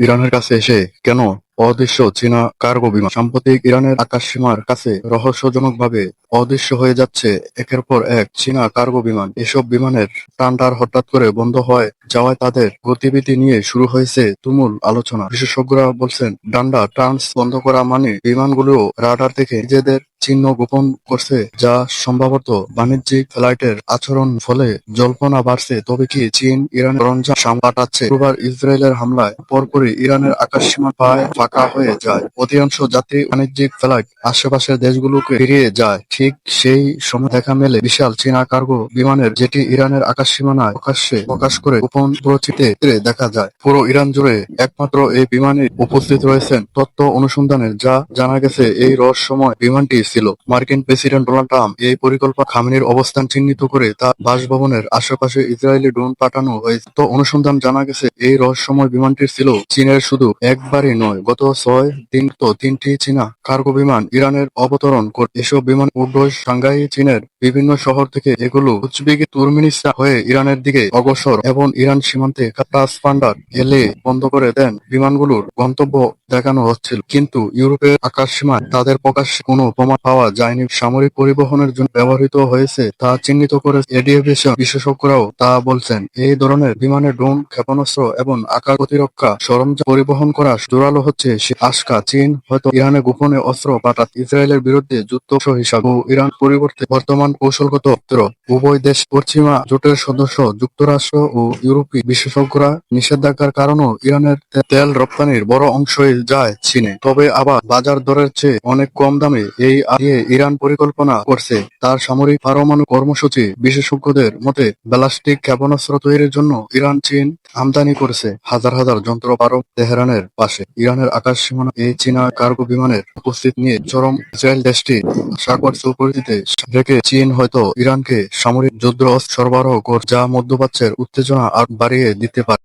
ইরানের কাছে এসে কেন অদৃশ্য চীনা কার্গো বিমান সাম্প্রতিক ইরানের আকাশসীমার কাছে রহস্যজনকভাবে অদৃশ্য হয়ে যাচ্ছে। একের পর এক চীনা কার্গো বিমান এসব বিমানের টান্ডার হঠাৎ করে বন্ধ হয়ে যাওয়ায় তাদের গতিবিধি নিয়ে শুরু হয়েছে তুমুল আলোচনা। বিশেষজ্ঞরা বলছেন, ডান্ডা ট্রান্স বন্ধ করা মানে বিমানগুলো রাডার থেকে নিজেদের চিহ্ন গোপন করছে, যা সম্ভবত বাণিজ্যিক ফ্লাইটের আচরণ ফলে জল্পনা বাড়ছে। তবে কি চীন ইরানের সরঞ্জাম সামলাটাচ্ছে শুক্রবার ইসরায়েলের হামলায় পরপরই ইরানের আকাশসীমা প্রায় ফাঁকা হয়ে যায়। অধিকাংশ যাত্রী বাণিজ্যিক ফ্লাইট আশেপাশের দেশগুলোকে ফিরিয়ে যায়। ঠিক সেই সময় দেখা মেলে বিশাল চীনা কার্গো বিমানের, যেটি ইরানের আকাশসীমানায় প্রকাশ্যে প্রকাশ করে গোপন প্রচিতে দেখা যায়। পুরো ইরান জুড়ে একমাত্র এই বিমানে উপস্থিত রয়েছেন। তথ্য অনুসন্ধানের যা জানা গেছে, এই রহস্যময় বিমানটি ছিল। মার্কিন প্রেসিডেন্ট ডোনাল্ড ট্রাম্প এই পরিকল্পনা খামেনির অবস্থান চিহ্নিত করে তার বাসভবনের আশেপাশে ইসরায়েলি ড্রোন পাঠানো হয়েছে। তো অনুসন্ধান জানা গেছে, এই রহস্যময় বিমানটি ছিল চীনের শুধু একবারই নয়, গত ছয় দিন তো তিনটি চীনা কার্গো বিমান ইরানের অবতরণ করে, এসব বিমান উড্ডয়ন সাংঘাই চীনের বিভিন্ন শহর থেকে এগুলো উজবেকি তুর্কমেনিস্তান হয়ে ইরানের দিকে অগ্রসর এবং ইরান সীমান্তে ট্রান্সপান্ডার এলে বন্ধ করে দেন বিমানগুলোর গন্তব্য দেখানো হচ্ছিল। কিন্তু ইউরোপের আকাশসীমায় তাদের প্রকাশ কোনো প্রমাণ পাওয়া যায়নি। সামরিক পরিবহনের জন্য ব্যবহৃত হয়েছে তা চিহ্নিত করে এডিয়েভিয়েশন বিশেষজ্ঞরাও তা বলছেন। এই ধরনের বিমানের ড্রোন, ক্ষেপণাস্ত্র এবং আকার প্রতিরক্ষা সরঞ্জাম পরিবহন করা জোরালো হচ্ছে সে আশঙ্কা চীন হয়তো ইরানে গোপনে অস্ত্র পাঠাত। ইসরায়েলের বিরুদ্ধে যুদ্ধ হিসাবে ও ইরান পরিবর্তে বর্তমান কৌশলগত অস্ত্র। উভয় দেশ পশ্চিমা জোটের সদস্য, যুক্তরাষ্ট্র ও ইউরোপীয় বিশেষজ্ঞরা নিষেধাজ্ঞার কারণেও ইরানের তেল রপ্তানির বড় অংশই যায় চীনে। তবে আবার বাজার দরের চেয়ে অনেক কম দামে এই দিয়ে ইরান পরিকল্পনা করছে। তার সামরিক পারমাণু কর্মসূচি বিশেষজ্ঞদের মতে, ব্যালাস্টিক ক্ষেপণাস্ত্র তৈরির জন্য ইরান, চীন আমদানি করেছে হাজার হাজার যন্ত্র পারো তেহরানের পাশে। ইরানের আকাশ সীমানা এই চীনা কার্গো বিমানের উপস্থিত নিয়ে চরম ইসরায়েল দেশটি পরিস্থিতিতে রেখে চীন হয়তো ইরানকে সামরিক যুদ্ধ সরবরাহ কর যা মধ্যপ্রাচ্যের উত্তেজনা আর বাড়িয়ে দিতে পারে।